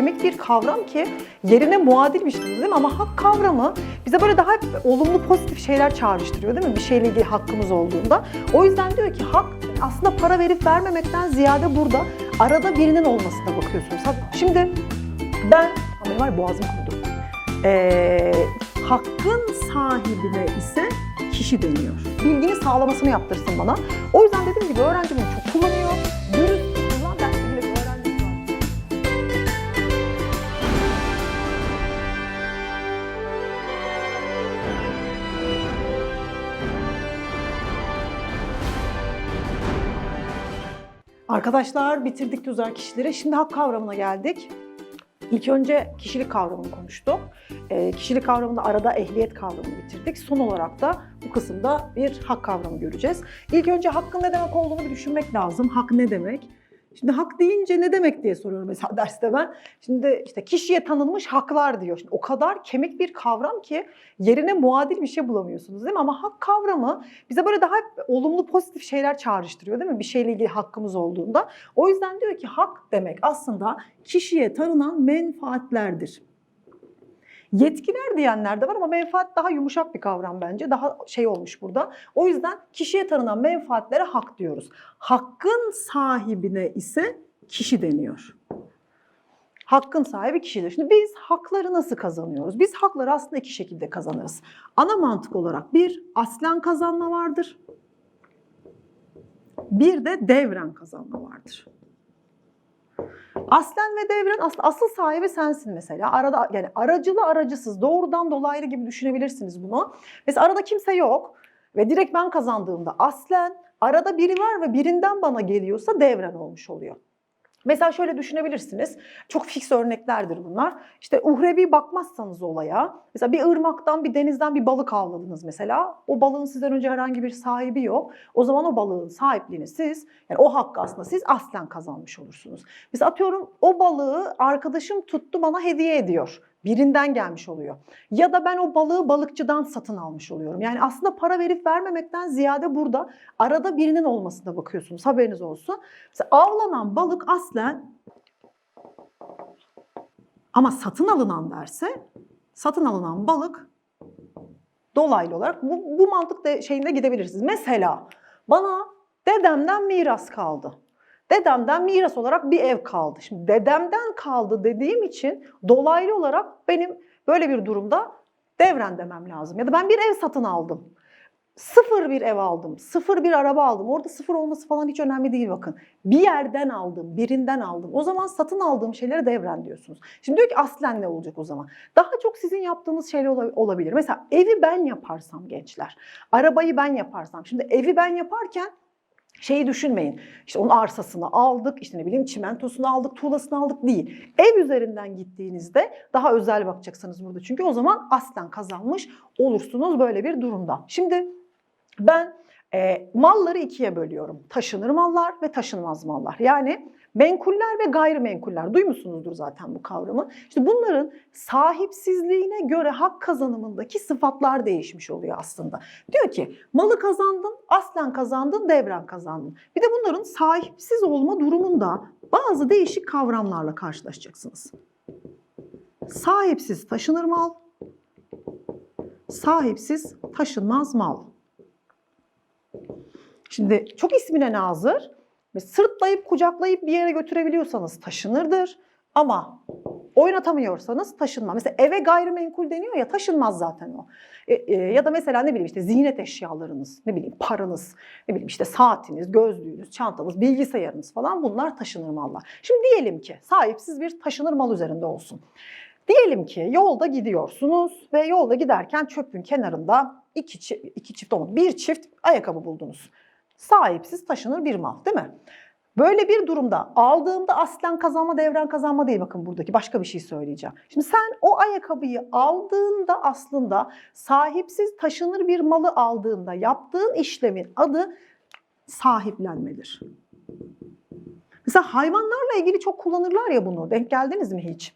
kemik bir kavram ki yerine muadilmiş gibi değil mi? Ama hak kavramı bize böyle daha olumlu pozitif şeyler çağrıştırıyor değil mi? Bir şeyle ilgili hakkımız olduğunda. O yüzden diyor ki hak aslında para verip vermemekten ziyade burada arada birinin olmasına bakıyorsunuz. Şimdi ben, benim var boğazım kurudu. Ee, hakkın sahibine ise kişi deniyor. Bilgini sağlamasını yaptırsın bana. O yüzden dediğim gibi öğrenci bunu çok kullanıyor. Arkadaşlar bitirdik tüzel kişileri. Şimdi hak kavramına geldik. İlk önce kişilik kavramını konuştuk. Ee, kişilik kavramında arada ehliyet kavramını bitirdik. Son olarak da bu kısımda bir hak kavramı göreceğiz. İlk önce hakkın ne demek olduğunu bir düşünmek lazım. Hak ne demek? Şimdi hak deyince ne demek diye soruyorum mesela derste ben. Şimdi işte kişiye tanınmış haklar diyor. Şimdi o kadar kemik bir kavram ki yerine muadil bir şey bulamıyorsunuz değil mi? Ama hak kavramı bize böyle daha olumlu pozitif şeyler çağrıştırıyor değil mi? Bir şeyle ilgili hakkımız olduğunda. O yüzden diyor ki hak demek aslında kişiye tanınan menfaatlerdir. Yetkiler diyenler de var ama menfaat daha yumuşak bir kavram bence. Daha şey olmuş burada. O yüzden kişiye tanınan menfaatlere hak diyoruz. Hakkın sahibine ise kişi deniyor. Hakkın sahibi kişidir. Şimdi biz hakları nasıl kazanıyoruz? Biz hakları aslında iki şekilde kazanırız. Ana mantık olarak bir aslen kazanma vardır. Bir de devren kazanma vardır. Aslen ve devren aslında asıl sahibi sensin mesela. Arada yani aracılı aracısız doğrudan dolaylı gibi düşünebilirsiniz bunu. Mesela arada kimse yok ve direkt ben kazandığımda aslen arada biri var ve birinden bana geliyorsa devren olmuş oluyor. Mesela şöyle düşünebilirsiniz. Çok fix örneklerdir bunlar. İşte uhrevi bakmazsanız olaya, mesela bir ırmaktan, bir denizden bir balık avladınız mesela. O balığın sizden önce herhangi bir sahibi yok. O zaman o balığın sahipliğini siz, yani o hakkı aslında siz aslen kazanmış olursunuz. Biz atıyorum o balığı arkadaşım tuttu bana hediye ediyor. Birinden gelmiş oluyor. Ya da ben o balığı balıkçıdan satın almış oluyorum. Yani aslında para verip vermemekten ziyade burada arada birinin olmasına bakıyorsunuz. Haberiniz olsun. Mesela avlanan balık aslen ama satın alınan derse satın alınan balık dolaylı olarak bu, bu mantık de şeyinde gidebilirsiniz. Mesela bana dedemden miras kaldı. Dedemden miras olarak bir ev kaldı. Şimdi dedemden kaldı dediğim için dolaylı olarak benim böyle bir durumda devren demem lazım. Ya da ben bir ev satın aldım. Sıfır bir ev aldım, sıfır bir araba aldım. Orada sıfır olması falan hiç önemli değil bakın. Bir yerden aldım, birinden aldım. O zaman satın aldığım şeylere devren diyorsunuz. Şimdi diyor ki aslen ne olacak o zaman? Daha çok sizin yaptığınız şeyler ola- olabilir. Mesela evi ben yaparsam gençler, arabayı ben yaparsam. Şimdi evi ben yaparken şeyi düşünmeyin. İşte onun arsasını aldık, işte ne bileyim çimentosunu aldık, tuğlasını aldık değil. Ev üzerinden gittiğinizde daha özel bakacaksınız burada. Çünkü o zaman aslen kazanmış olursunuz böyle bir durumda. Şimdi ben e, malları ikiye bölüyorum. Taşınır mallar ve taşınmaz mallar. Yani menkuller ve gayrimenkuller. Duymuşsunuzdur zaten bu kavramı. İşte bunların sahipsizliğine göre hak kazanımındaki sıfatlar değişmiş oluyor aslında. Diyor ki malı kazandın, aslen kazandın, devren kazandın. Bir de bunların sahipsiz olma durumunda bazı değişik kavramlarla karşılaşacaksınız. Sahipsiz taşınır mal, sahipsiz taşınmaz mal. Şimdi çok ismine nazır ve sırtlayıp kucaklayıp bir yere götürebiliyorsanız taşınırdır. Ama oynatamıyorsanız taşınmaz. Mesela eve gayrimenkul deniyor ya taşınmaz zaten o. E, e, ya da mesela ne bileyim işte ziynet eşyalarınız, ne bileyim paranız, ne bileyim işte saatiniz, gözlüğünüz, çantanız, bilgisayarınız falan bunlar taşınır mallar. Şimdi diyelim ki sahipsiz bir taşınır mal üzerinde olsun. Diyelim ki yolda gidiyorsunuz ve yolda giderken çöpün kenarında iki, çi- iki çift olmadı, bir çift ayakkabı buldunuz. Sahipsiz taşınır bir mal değil mi? Böyle bir durumda aldığımda aslen kazanma devren kazanma değil bakın buradaki başka bir şey söyleyeceğim. Şimdi sen o ayakkabıyı aldığında aslında sahipsiz taşınır bir malı aldığında yaptığın işlemin adı sahiplenmedir. Mesela hayvanlarla ilgili çok kullanırlar ya bunu. Denk geldiniz mi hiç?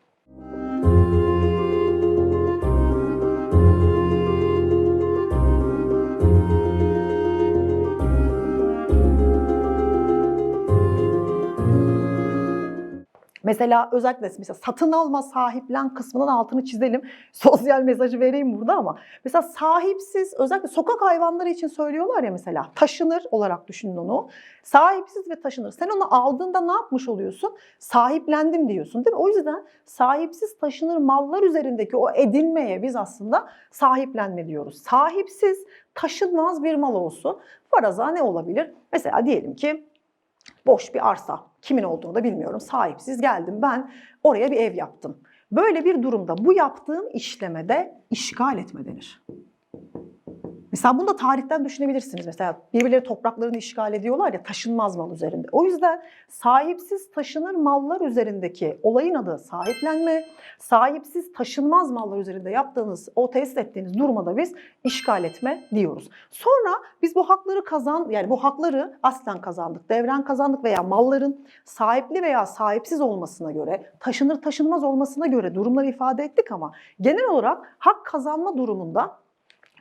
Mesela özellikle mesela satın alma sahiplen kısmının altını çizelim. Sosyal mesajı vereyim burada ama mesela sahipsiz özellikle sokak hayvanları için söylüyorlar ya mesela taşınır olarak düşünün onu. Sahipsiz ve taşınır. Sen onu aldığında ne yapmış oluyorsun? Sahiplendim diyorsun değil mi? O yüzden sahipsiz taşınır mallar üzerindeki o edinmeye biz aslında sahiplenme diyoruz. Sahipsiz taşınmaz bir mal olsun. Faraza ne olabilir? Mesela diyelim ki boş bir arsa. Kimin olduğunu da bilmiyorum. Sahipsiz geldim ben oraya bir ev yaptım. Böyle bir durumda bu yaptığım işlemede işgal etme denir. Mesela bunu da tarihten düşünebilirsiniz. Mesela birbirleri topraklarını işgal ediyorlar ya taşınmaz mal üzerinde. O yüzden sahipsiz taşınır mallar üzerindeki olayın adı sahiplenme. Sahipsiz taşınmaz mallar üzerinde yaptığınız, o tesis ettiğiniz duruma biz işgal etme diyoruz. Sonra biz bu hakları kazan, yani bu hakları aslen kazandık, devren kazandık veya malların sahipli veya sahipsiz olmasına göre, taşınır taşınmaz olmasına göre durumları ifade ettik ama genel olarak hak kazanma durumunda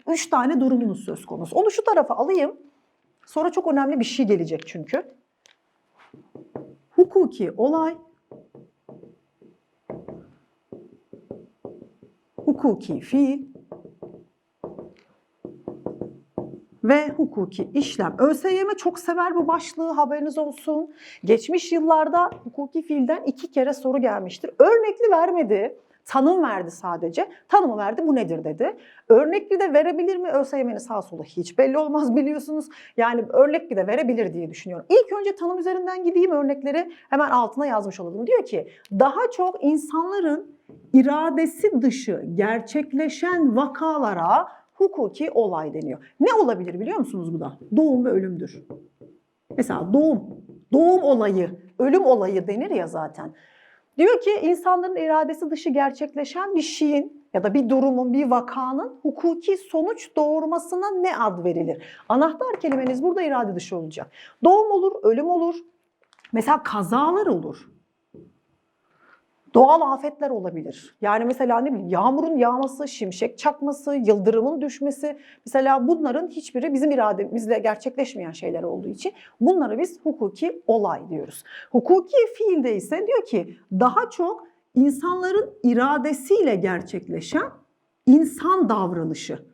üç tane durumunuz söz konusu. Onu şu tarafa alayım. Sonra çok önemli bir şey gelecek çünkü. Hukuki olay, hukuki fiil ve hukuki işlem. ÖSYM çok sever bu başlığı haberiniz olsun. Geçmiş yıllarda hukuki fiilden iki kere soru gelmiştir. Örnekli vermedi. Tanım verdi sadece. Tanımı verdi bu nedir dedi. Örnekli de verebilir mi? ÖSYM'nin sağ solu hiç belli olmaz biliyorsunuz. Yani örnekli de verebilir diye düşünüyorum. İlk önce tanım üzerinden gideyim örnekleri hemen altına yazmış olalım. Diyor ki daha çok insanların iradesi dışı gerçekleşen vakalara hukuki olay deniyor. Ne olabilir biliyor musunuz bu da? Doğum ve ölümdür. Mesela doğum, doğum olayı, ölüm olayı denir ya zaten. Diyor ki insanların iradesi dışı gerçekleşen bir şeyin ya da bir durumun, bir vakanın hukuki sonuç doğurmasına ne ad verilir? Anahtar kelimeniz burada irade dışı olacak. Doğum olur, ölüm olur, mesela kazalar olur. Doğal afetler olabilir. Yani mesela ne bileyim yağmurun yağması, şimşek çakması, yıldırımın düşmesi. Mesela bunların hiçbiri bizim irademizle gerçekleşmeyen şeyler olduğu için bunlara biz hukuki olay diyoruz. Hukuki fiilde ise diyor ki daha çok insanların iradesiyle gerçekleşen insan davranışı.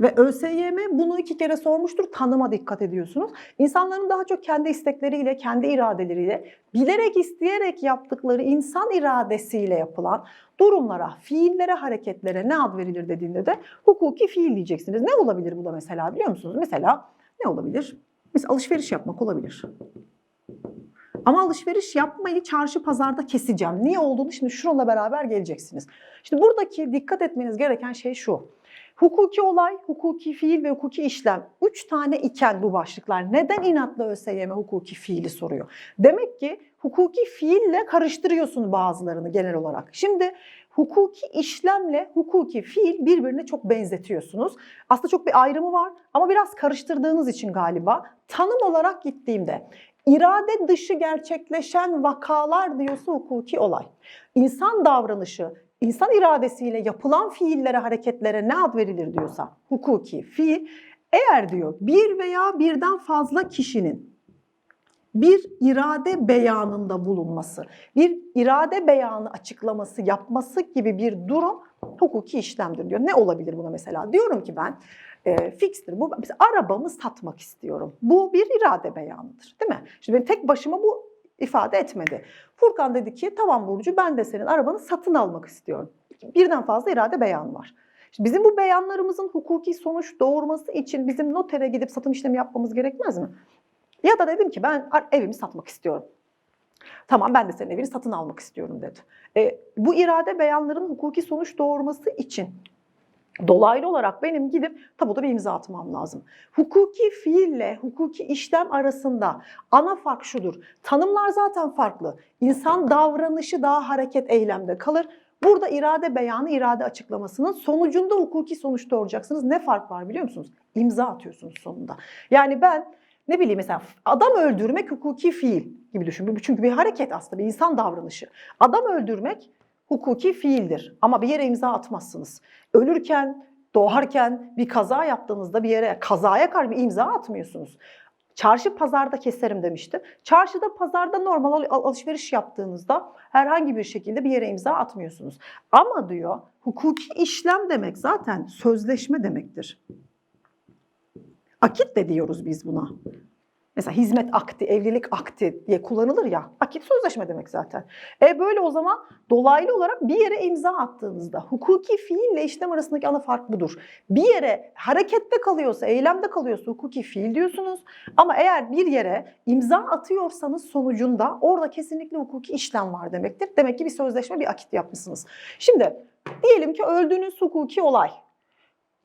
Ve ÖSYM bunu iki kere sormuştur. Tanıma dikkat ediyorsunuz. İnsanların daha çok kendi istekleriyle, kendi iradeleriyle, bilerek isteyerek yaptıkları insan iradesiyle yapılan durumlara, fiillere, hareketlere ne ad verilir dediğinde de hukuki fiil diyeceksiniz. Ne olabilir bu da mesela biliyor musunuz? Mesela ne olabilir? Mesela alışveriş yapmak olabilir. Ama alışveriş yapmayı çarşı pazarda keseceğim. Niye olduğunu şimdi şununla beraber geleceksiniz. Şimdi buradaki dikkat etmeniz gereken şey şu. Hukuki olay, hukuki fiil ve hukuki işlem. Üç tane iken bu başlıklar. Neden inatla ÖSYM hukuki fiili soruyor? Demek ki hukuki fiille karıştırıyorsun bazılarını genel olarak. Şimdi hukuki işlemle hukuki fiil birbirine çok benzetiyorsunuz. Aslında çok bir ayrımı var ama biraz karıştırdığınız için galiba tanım olarak gittiğimde irade dışı gerçekleşen vakalar diyorsa hukuki olay. İnsan davranışı, insan iradesiyle yapılan fiillere, hareketlere ne ad verilir diyorsa hukuki fiil. Eğer diyor bir veya birden fazla kişinin bir irade beyanında bulunması, bir irade beyanı açıklaması yapması gibi bir durum hukuki işlemdir diyor. Ne olabilir buna mesela? Diyorum ki ben e, fikstir bu. Mesela arabamı satmak istiyorum. Bu bir irade beyanıdır değil mi? Şimdi benim tek başıma bu ifade etmedi. Furkan dedi ki tamam Burcu ben de senin arabanı satın almak istiyorum. Birden fazla irade beyan var. Şimdi bizim bu beyanlarımızın hukuki sonuç doğurması için bizim notere gidip satım işlemi yapmamız gerekmez mi? Ya da dedim ki ben evimi satmak istiyorum. Tamam ben de senin evini satın almak istiyorum dedi. E, bu irade beyanların hukuki sonuç doğurması için dolaylı olarak benim gidip tabuda bir imza atmam lazım. Hukuki fiille hukuki işlem arasında ana fark şudur. Tanımlar zaten farklı. İnsan davranışı daha hareket eylemde kalır. Burada irade beyanı, irade açıklamasının sonucunda hukuki sonuç doğuracaksınız. Ne fark var biliyor musunuz? İmza atıyorsunuz sonunda. Yani ben ne bileyim mesela adam öldürmek hukuki fiil gibi düşün. Çünkü bir hareket aslında bir insan davranışı. Adam öldürmek hukuki fiildir ama bir yere imza atmazsınız. Ölürken, doğarken bir kaza yaptığınızda bir yere kazaya karşı bir imza atmıyorsunuz. Çarşı pazarda keserim demiştim. Çarşıda pazarda normal al- al- alışveriş yaptığınızda herhangi bir şekilde bir yere imza atmıyorsunuz. Ama diyor hukuki işlem demek zaten sözleşme demektir. Akit de diyoruz biz buna. Mesela hizmet akti, evlilik akti diye kullanılır ya. Akit sözleşme demek zaten. E böyle o zaman dolaylı olarak bir yere imza attığınızda hukuki fiille işlem arasındaki ana fark budur. Bir yere harekette kalıyorsa, eylemde kalıyorsa hukuki fiil diyorsunuz. Ama eğer bir yere imza atıyorsanız sonucunda orada kesinlikle hukuki işlem var demektir. Demek ki bir sözleşme, bir akit yapmışsınız. Şimdi diyelim ki öldüğünüz hukuki olay.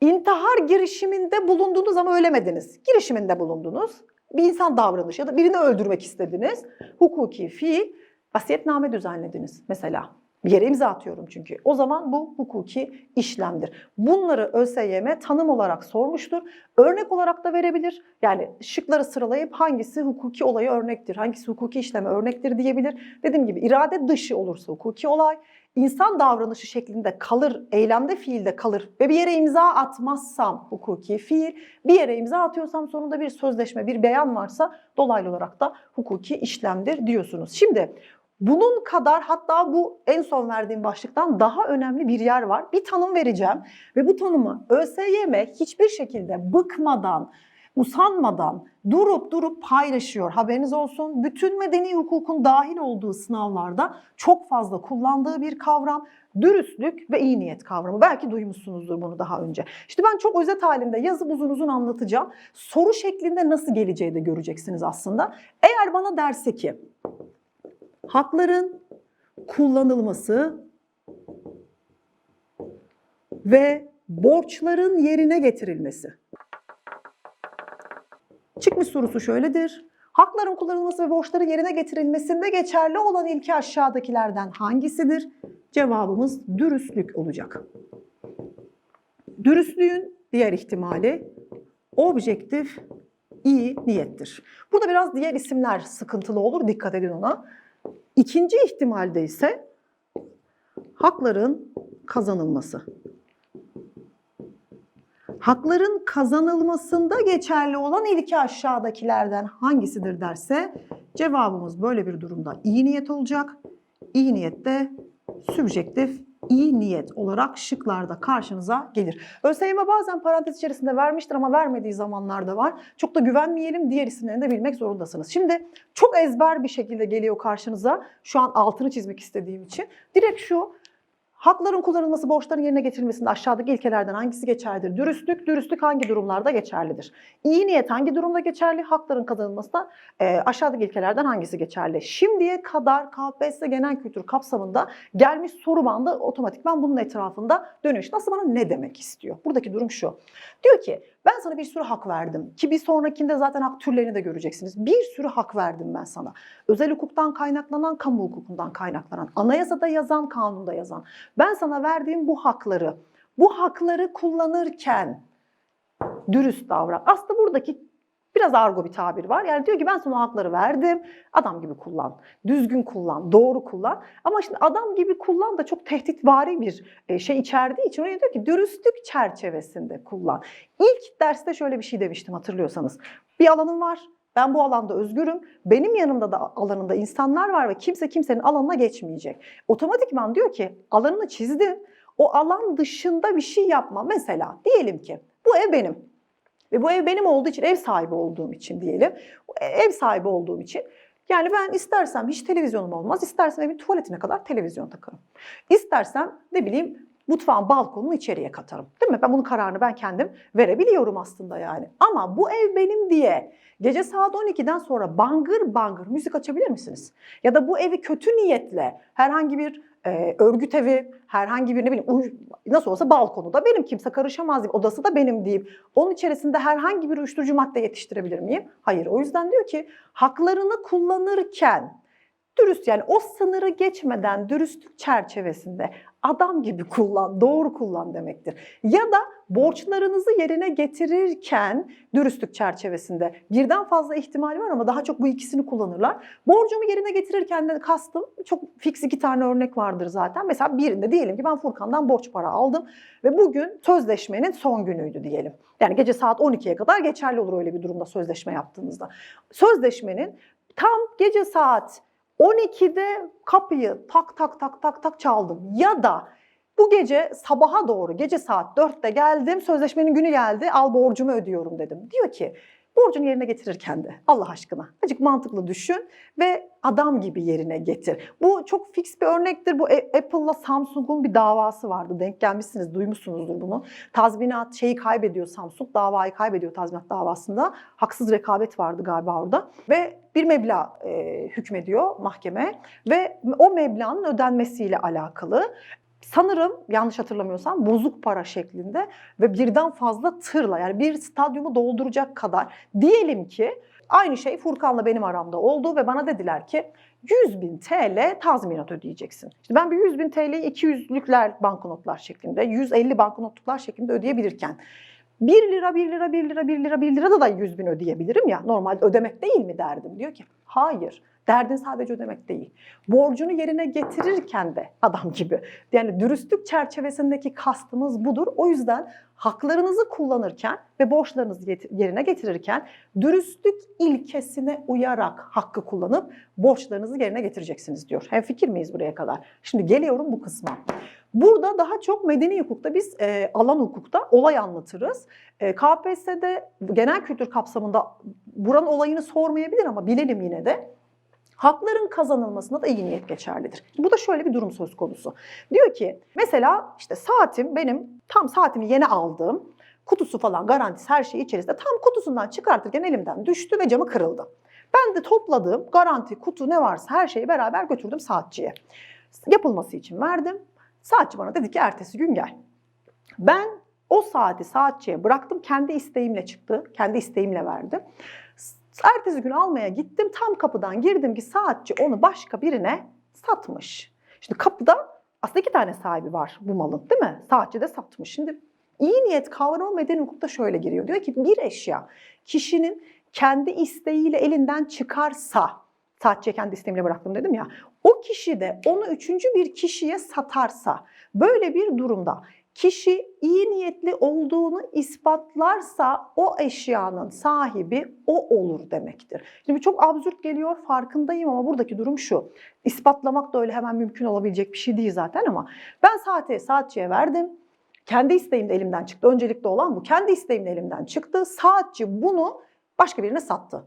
İntihar girişiminde bulundunuz ama ölemediniz. Girişiminde bulundunuz. Bir insan davranışı ya da birini öldürmek istediniz. Hukuki fiil, vasiyetname düzenlediniz mesela. Bir yere imza atıyorum çünkü. O zaman bu hukuki işlemdir. Bunları ÖSYM tanım olarak sormuştur. Örnek olarak da verebilir. Yani şıkları sıralayıp hangisi hukuki olaya örnektir, hangisi hukuki işleme örnektir diyebilir. Dediğim gibi irade dışı olursa hukuki olay, insan davranışı şeklinde kalır, eylemde fiilde kalır ve bir yere imza atmazsam hukuki fiil, bir yere imza atıyorsam sonunda bir sözleşme, bir beyan varsa dolaylı olarak da hukuki işlemdir diyorsunuz. Şimdi bunun kadar hatta bu en son verdiğim başlıktan daha önemli bir yer var. Bir tanım vereceğim ve bu tanımı ÖSYM hiçbir şekilde bıkmadan, usanmadan durup durup paylaşıyor. Haberiniz olsun. Bütün medeni hukukun dahil olduğu sınavlarda çok fazla kullandığı bir kavram. Dürüstlük ve iyi niyet kavramı. Belki duymuşsunuzdur bunu daha önce. İşte ben çok özet halinde yazıp uzun uzun anlatacağım. Soru şeklinde nasıl geleceği de göreceksiniz aslında. Eğer bana derse ki hakların kullanılması ve borçların yerine getirilmesi. Çıkmış sorusu şöyledir. Hakların kullanılması ve borçların yerine getirilmesinde geçerli olan ilke aşağıdakilerden hangisidir? Cevabımız dürüstlük olacak. Dürüstlüğün diğer ihtimali objektif iyi niyettir. Burada biraz diğer isimler sıkıntılı olur. Dikkat edin ona. İkinci ihtimalde ise hakların kazanılması. Hakların kazanılmasında geçerli olan ilke aşağıdakilerden hangisidir derse cevabımız böyle bir durumda iyi niyet olacak. İyi niyet de sübjektif iyi niyet olarak şıklarda karşınıza gelir. ÖSYM bazen parantez içerisinde vermiştir ama vermediği zamanlarda var. Çok da güvenmeyelim diğer isimlerini de bilmek zorundasınız. Şimdi çok ezber bir şekilde geliyor karşınıza. Şu an altını çizmek istediğim için. Direkt şu Hakların kullanılması, borçların yerine getirilmesinde aşağıdaki ilkelerden hangisi geçerlidir? Dürüstlük, dürüstlük hangi durumlarda geçerlidir? İyi niyet hangi durumda geçerli? Hakların kazanılması da e, aşağıdaki ilkelerden hangisi geçerli? Şimdiye kadar KPSS genel kültür kapsamında gelmiş soru bandı otomatikman bunun etrafında dönüyor. İşte Aslında bana ne demek istiyor? Buradaki durum şu. Diyor ki ben sana bir sürü hak verdim ki bir sonrakinde zaten hak türlerini de göreceksiniz. Bir sürü hak verdim ben sana. Özel hukuktan kaynaklanan, kamu hukukundan kaynaklanan, anayasada yazan, kanunda yazan. Ben sana verdiğim bu hakları, bu hakları kullanırken dürüst davran. Aslında buradaki biraz argo bir tabir var. Yani diyor ki ben sana o hakları verdim, adam gibi kullan, düzgün kullan, doğru kullan. Ama şimdi adam gibi kullan da çok tehditvari bir e, şey içerdiği için oraya diyor ki dürüstlük çerçevesinde kullan. İlk derste şöyle bir şey demiştim hatırlıyorsanız. Bir alanım var, ben bu alanda özgürüm. Benim yanımda da alanında insanlar var ve kimse kimsenin alanına geçmeyecek. Otomatikman diyor ki alanını çizdim. O alan dışında bir şey yapma. Mesela diyelim ki bu ev benim. Ve bu ev benim olduğu için, ev sahibi olduğum için diyelim. Ev sahibi olduğum için. Yani ben istersem hiç televizyonum olmaz. istersem evin tuvaletine kadar televizyon takarım. İstersem ne bileyim mutfağın balkonunu içeriye katarım. Değil mi? Ben bunun kararını ben kendim verebiliyorum aslında yani. Ama bu ev benim diye gece saat 12'den sonra bangır bangır müzik açabilir misiniz? Ya da bu evi kötü niyetle herhangi bir e, örgüt evi, herhangi bir ne bileyim uy- nasıl olsa balkonu da benim kimse karışamaz deyip odası da benim deyip onun içerisinde herhangi bir uyuşturucu madde yetiştirebilir miyim? Hayır. O yüzden diyor ki haklarını kullanırken dürüst yani o sınırı geçmeden dürüstlük çerçevesinde adam gibi kullan, doğru kullan demektir. Ya da borçlarınızı yerine getirirken dürüstlük çerçevesinde birden fazla ihtimal var ama daha çok bu ikisini kullanırlar. Borcumu yerine getirirken de kastım çok fix iki tane örnek vardır zaten. Mesela birinde diyelim ki ben Furkan'dan borç para aldım ve bugün sözleşmenin son günüydü diyelim. Yani gece saat 12'ye kadar geçerli olur öyle bir durumda sözleşme yaptığınızda. Sözleşmenin tam gece saat 12'de kapıyı tak tak tak tak tak çaldım ya da bu gece sabaha doğru gece saat 4'te geldim sözleşmenin günü geldi al borcumu ödüyorum dedim. Diyor ki borcunu yerine getirirken de Allah aşkına azıcık mantıklı düşün ve adam gibi yerine getir. Bu çok fix bir örnektir. Bu A- Apple'la Samsung'un bir davası vardı. Denk gelmişsiniz, duymuşsunuzdur bunu. Tazminat şeyi kaybediyor Samsung, davayı kaybediyor tazminat davasında. Haksız rekabet vardı galiba orada. Ve bir meblağ e, hükmediyor mahkeme ve o meblağın ödenmesiyle alakalı sanırım yanlış hatırlamıyorsam bozuk para şeklinde ve birden fazla tırla yani bir stadyumu dolduracak kadar diyelim ki aynı şey Furkan'la benim aramda oldu ve bana dediler ki 100 bin TL tazminat ödeyeceksin. İşte ben bir 100 bin TL'yi 200'lükler banknotlar şeklinde, 150 banknotluklar şeklinde ödeyebilirken 1 lira, 1 lira, 1 lira, 1 lira, 1 lira da da 100 bin ödeyebilirim ya. Normalde ödemek değil mi derdim? Diyor ki hayır. Derdin sadece ödemek değil. Borcunu yerine getirirken de adam gibi. Yani dürüstlük çerçevesindeki kastımız budur. O yüzden haklarınızı kullanırken ve borçlarınızı yerine getirirken dürüstlük ilkesine uyarak hakkı kullanıp borçlarınızı yerine getireceksiniz diyor. Hem fikir miyiz buraya kadar? Şimdi geliyorum bu kısma. Burada daha çok medeni hukukta biz e, alan hukukta olay anlatırız. E, KPSS'de genel kültür kapsamında buranın olayını sormayabilir ama bilelim yine de. Hakların kazanılmasında da iyi niyet geçerlidir. Bu da şöyle bir durum söz konusu. Diyor ki mesela işte saatim benim tam saatimi yeni aldığım kutusu falan garantisi her şey içerisinde tam kutusundan çıkartırken elimden düştü ve camı kırıldı. Ben de topladığım garanti kutu ne varsa her şeyi beraber götürdüm saatçiye. Yapılması için verdim. Saatçi bana dedi ki ertesi gün gel. Ben o saati saatçiye bıraktım. Kendi isteğimle çıktı. Kendi isteğimle verdim. Ertesi gün almaya gittim. Tam kapıdan girdim ki saatçi onu başka birine satmış. Şimdi kapıda aslında iki tane sahibi var bu malın değil mi? Saatçi de satmış. Şimdi iyi niyet kavramı medeni hukukta şöyle giriyor. Diyor ki bir eşya kişinin kendi isteğiyle elinden çıkarsa, saatçiye kendi isteğimle bıraktım dedim ya, o kişi de onu üçüncü bir kişiye satarsa, böyle bir durumda kişi iyi niyetli olduğunu ispatlarsa o eşyanın sahibi o olur demektir. Şimdi çok absürt geliyor farkındayım ama buradaki durum şu. İspatlamak da öyle hemen mümkün olabilecek bir şey değil zaten ama ben saate saatçiye verdim. Kendi isteğimde elimden çıktı. Öncelikli olan bu. Kendi isteğimle elimden çıktı. Saatçi bunu başka birine sattı.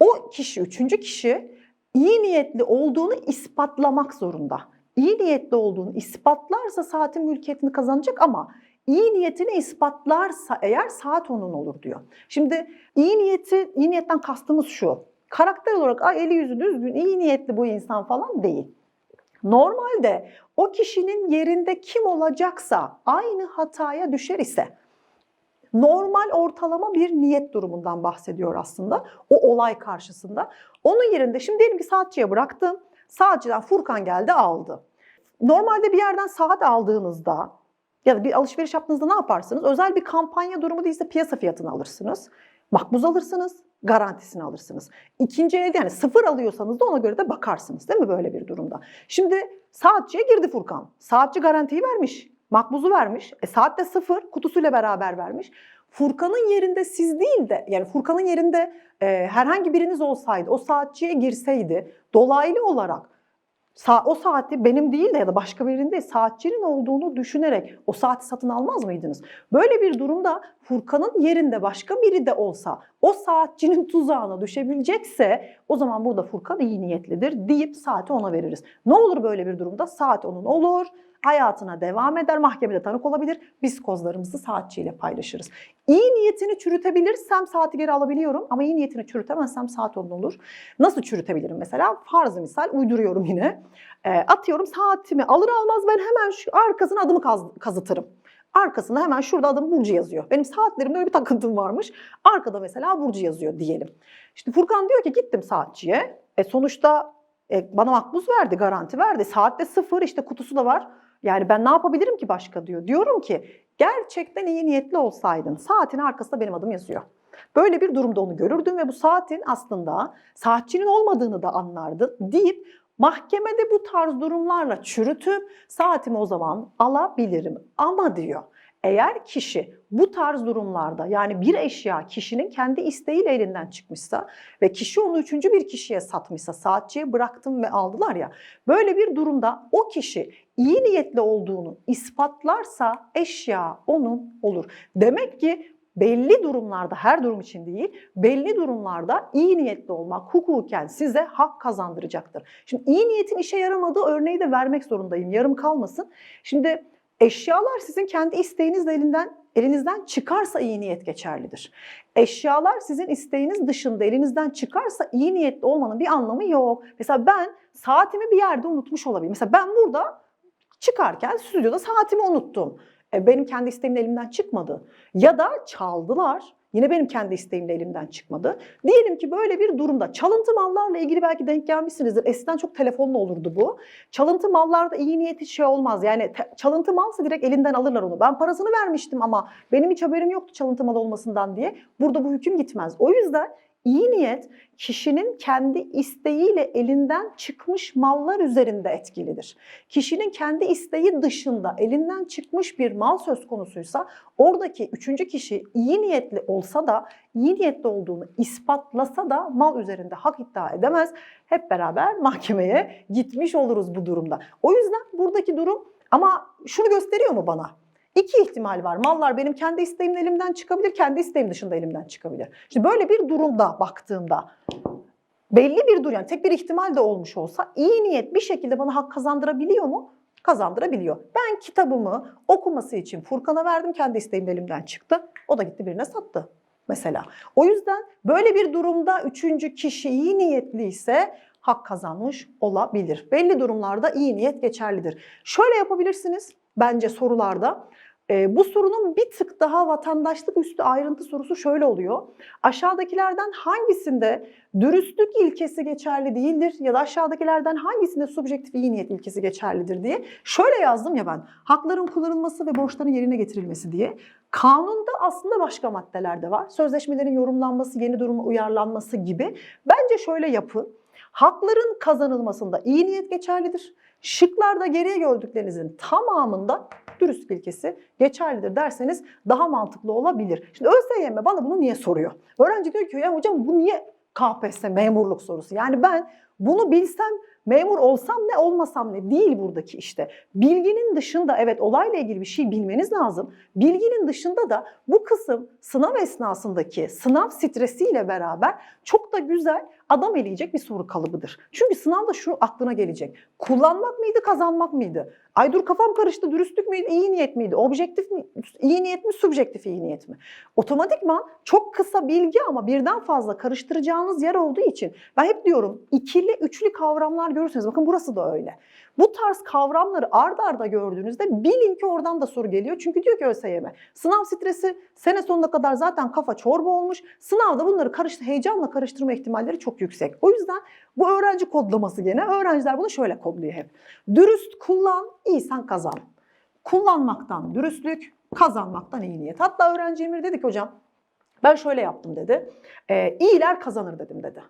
O kişi, üçüncü kişi iyi niyetli olduğunu ispatlamak zorunda. İyi niyetli olduğunu ispatlarsa saatin mülkiyetini kazanacak ama iyi niyetini ispatlarsa eğer saat onun olur diyor. Şimdi iyi niyeti, iyi niyetten kastımız şu. Karakter olarak Ay, eli yüzü düzgün, iyi niyetli bu insan falan değil. Normalde o kişinin yerinde kim olacaksa aynı hataya düşer ise normal ortalama bir niyet durumundan bahsediyor aslında o olay karşısında. Onun yerinde şimdi diyelim ki saatçiye bıraktım. Saatçiden Furkan geldi aldı. Normalde bir yerden saat aldığınızda ya da bir alışveriş yaptığınızda ne yaparsınız? Özel bir kampanya durumu değilse piyasa fiyatını alırsınız. Makbuz alırsınız, garantisini alırsınız. İkinci elde yani sıfır alıyorsanız da ona göre de bakarsınız değil mi böyle bir durumda? Şimdi saatçiye girdi Furkan. Saatçi garantiyi vermiş, makbuzu vermiş. E saat de sıfır, kutusuyla beraber vermiş. Furkan'ın yerinde siz değil de yani Furkan'ın yerinde e, herhangi biriniz olsaydı, o saatçiye girseydi dolaylı olarak sa- o saati benim değil de ya da başka birinin değil saatçinin olduğunu düşünerek o saati satın almaz mıydınız? Böyle bir durumda Furkan'ın yerinde başka biri de olsa o saatçinin tuzağına düşebilecekse o zaman burada Furkan iyi niyetlidir deyip saati ona veririz. Ne olur böyle bir durumda? Saat onun olur, hayatına devam eder, mahkemede tanık olabilir. Biz kozlarımızı saatçiyle paylaşırız. İyi niyetini çürütebilirsem saati geri alabiliyorum ama iyi niyetini çürütemezsem saat onun olur. Nasıl çürütebilirim mesela? Farzı misal uyduruyorum yine. E, atıyorum saatimi alır almaz ben hemen şu arkasına adımı kaz, kazıtırım. Arkasına hemen şurada adım Burcu yazıyor. Benim saatlerimde öyle bir takıntım varmış. Arkada mesela Burcu yazıyor diyelim. İşte Furkan diyor ki gittim saatçiye. E sonuçta E, bana makbuz verdi, garanti verdi. Saatte sıfır işte kutusu da var. Yani ben ne yapabilirim ki başka diyor. Diyorum ki gerçekten iyi niyetli olsaydın saatin arkasında benim adım yazıyor. Böyle bir durumda onu görürdün ve bu saatin aslında saatçinin olmadığını da anlardın deyip mahkemede bu tarz durumlarla çürütüp saatimi o zaman alabilirim. Ama diyor eğer kişi bu tarz durumlarda yani bir eşya kişinin kendi isteğiyle elinden çıkmışsa ve kişi onu üçüncü bir kişiye satmışsa saatçiye bıraktım ve aldılar ya böyle bir durumda o kişi iyi niyetli olduğunu ispatlarsa eşya onun olur. Demek ki belli durumlarda her durum için değil belli durumlarda iyi niyetli olmak hukuken size hak kazandıracaktır. Şimdi iyi niyetin işe yaramadığı örneği de vermek zorundayım yarım kalmasın. Şimdi Eşyalar sizin kendi isteğinizle elinden elinizden çıkarsa iyi niyet geçerlidir. Eşyalar sizin isteğiniz dışında elinizden çıkarsa iyi niyetli olmanın bir anlamı yok. Mesela ben saatimi bir yerde unutmuş olabilirim. Mesela ben burada çıkarken stüdyoda saatimi unuttum. E, benim kendi isteğimle elimden çıkmadı. Ya da çaldılar. Yine benim kendi isteğimle elimden çıkmadı. Diyelim ki böyle bir durumda çalıntı mallarla ilgili belki denk gelmişsinizdir. Eskiden çok telefonla olurdu bu. Çalıntı mallarda iyi niyet hiç şey olmaz. Yani çalıntı malsa direkt elinden alırlar onu. Ben parasını vermiştim ama benim hiç haberim yoktu çalıntı mal olmasından diye. Burada bu hüküm gitmez. O yüzden iyi niyet kişinin kendi isteğiyle elinden çıkmış mallar üzerinde etkilidir. Kişinin kendi isteği dışında elinden çıkmış bir mal söz konusuysa oradaki üçüncü kişi iyi niyetli olsa da iyi niyetli olduğunu ispatlasa da mal üzerinde hak iddia edemez. Hep beraber mahkemeye gitmiş oluruz bu durumda. O yüzden buradaki durum ama şunu gösteriyor mu bana? İki ihtimal var. Mallar benim kendi isteğimle elimden çıkabilir, kendi isteğim dışında elimden çıkabilir. Şimdi böyle bir durumda baktığımda belli bir dur yani tek bir ihtimal de olmuş olsa iyi niyet bir şekilde bana hak kazandırabiliyor mu? Kazandırabiliyor. Ben kitabımı okuması için Furkan'a verdim. Kendi isteğimle elimden çıktı. O da gitti birine sattı mesela. O yüzden böyle bir durumda üçüncü kişi iyi niyetliyse hak kazanmış olabilir. Belli durumlarda iyi niyet geçerlidir. Şöyle yapabilirsiniz bence sorularda. Ee, bu sorunun bir tık daha vatandaşlık üstü ayrıntı sorusu şöyle oluyor. Aşağıdakilerden hangisinde dürüstlük ilkesi geçerli değildir ya da aşağıdakilerden hangisinde subjektif iyi niyet ilkesi geçerlidir diye şöyle yazdım ya ben. Hakların kullanılması ve borçların yerine getirilmesi diye. Kanunda aslında başka maddeler de var. Sözleşmelerin yorumlanması, yeni duruma uyarlanması gibi. Bence şöyle yapın. Hakların kazanılmasında iyi niyet geçerlidir. Şıklarda geriye gördüklerinizin tamamında dürüst ilkesi geçerlidir derseniz daha mantıklı olabilir. Şimdi ÖSYM bana bunu niye soruyor? Öğrenci diyor ki ya hocam bu niye KPSS memurluk sorusu? Yani ben bunu bilsem memur olsam ne olmasam ne değil buradaki işte. Bilginin dışında evet olayla ilgili bir şey bilmeniz lazım. Bilginin dışında da bu kısım sınav esnasındaki sınav stresiyle beraber çok da güzel adam eleyecek bir soru kalıbıdır. Çünkü sınavda şu aklına gelecek. Kullanmak mıydı, kazanmak mıydı? Ay dur kafam karıştı, dürüstlük müydü, iyi niyet miydi? Objektif mi, iyi niyet mi, subjektif iyi niyet mi? Otomatikman çok kısa bilgi ama birden fazla karıştıracağınız yer olduğu için ben hep diyorum ikili, üçlü kavramlar görürseniz bakın burası da öyle. Bu tarz kavramları ard arda gördüğünüzde bilin ki oradan da soru geliyor. Çünkü diyor ki ÖSYM sınav stresi sene sonuna kadar zaten kafa çorba olmuş. Sınavda bunları karıştı, heyecanla karıştırma ihtimalleri çok yüksek. O yüzden bu öğrenci kodlaması gene öğrenciler bunu şöyle kodluyor hep. Dürüst kullan, iyisen kazan. Kullanmaktan dürüstlük, kazanmaktan iyi niyet. Hatta öğrenci Emir dedi ki hocam ben şöyle yaptım dedi. E, iyiler kazanır dedim dedi.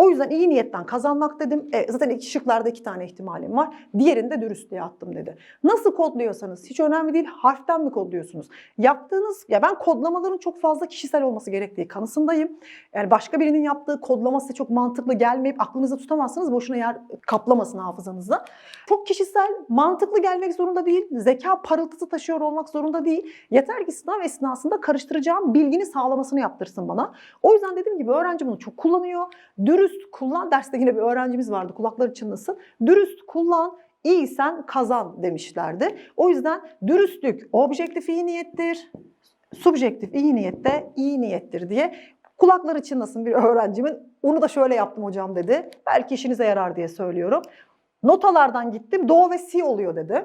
O yüzden iyi niyetten kazanmak dedim. E, zaten iki şıklarda iki tane ihtimalim var. Diğerini de dürüstlüğe attım dedi. Nasıl kodluyorsanız hiç önemli değil. Harften mi kodluyorsunuz? Yaptığınız, ya ben kodlamaların çok fazla kişisel olması gerektiği kanısındayım. Yani başka birinin yaptığı kodlama size çok mantıklı gelmeyip aklınızda tutamazsınız. Boşuna yer kaplamasın hafızanızda. Çok kişisel, mantıklı gelmek zorunda değil. Zeka parıltısı taşıyor olmak zorunda değil. Yeter ki sınav esnasında karıştıracağım bilgini sağlamasını yaptırsın bana. O yüzden dediğim gibi öğrenci bunu çok kullanıyor. Dürüst kullan. Derste yine bir öğrencimiz vardı kulakları çınlasın. Dürüst kullan, iyisen kazan demişlerdi. O yüzden dürüstlük objektif iyi niyettir. Subjektif iyi niyette iyi niyettir diye kulakları çınlasın bir öğrencimin. Onu da şöyle yaptım hocam dedi. Belki işinize yarar diye söylüyorum. Notalardan gittim. Do ve si oluyor dedi.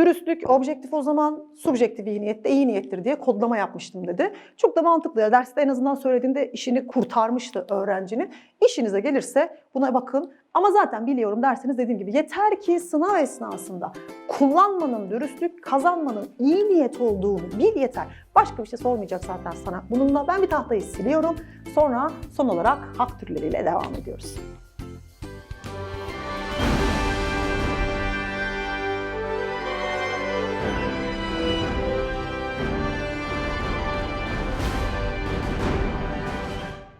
Dürüstlük, objektif o zaman, subjektif iyi niyet de iyi niyettir diye kodlama yapmıştım dedi. Çok da mantıklı. Derste en azından söylediğinde işini kurtarmıştı öğrencinin. İşinize gelirse buna bakın. Ama zaten biliyorum dersiniz dediğim gibi yeter ki sınav esnasında kullanmanın, dürüstlük kazanmanın iyi niyet olduğunu bil yeter. Başka bir şey sormayacak zaten sana. Bununla ben bir tahtayı siliyorum. Sonra son olarak hak türleriyle devam ediyoruz.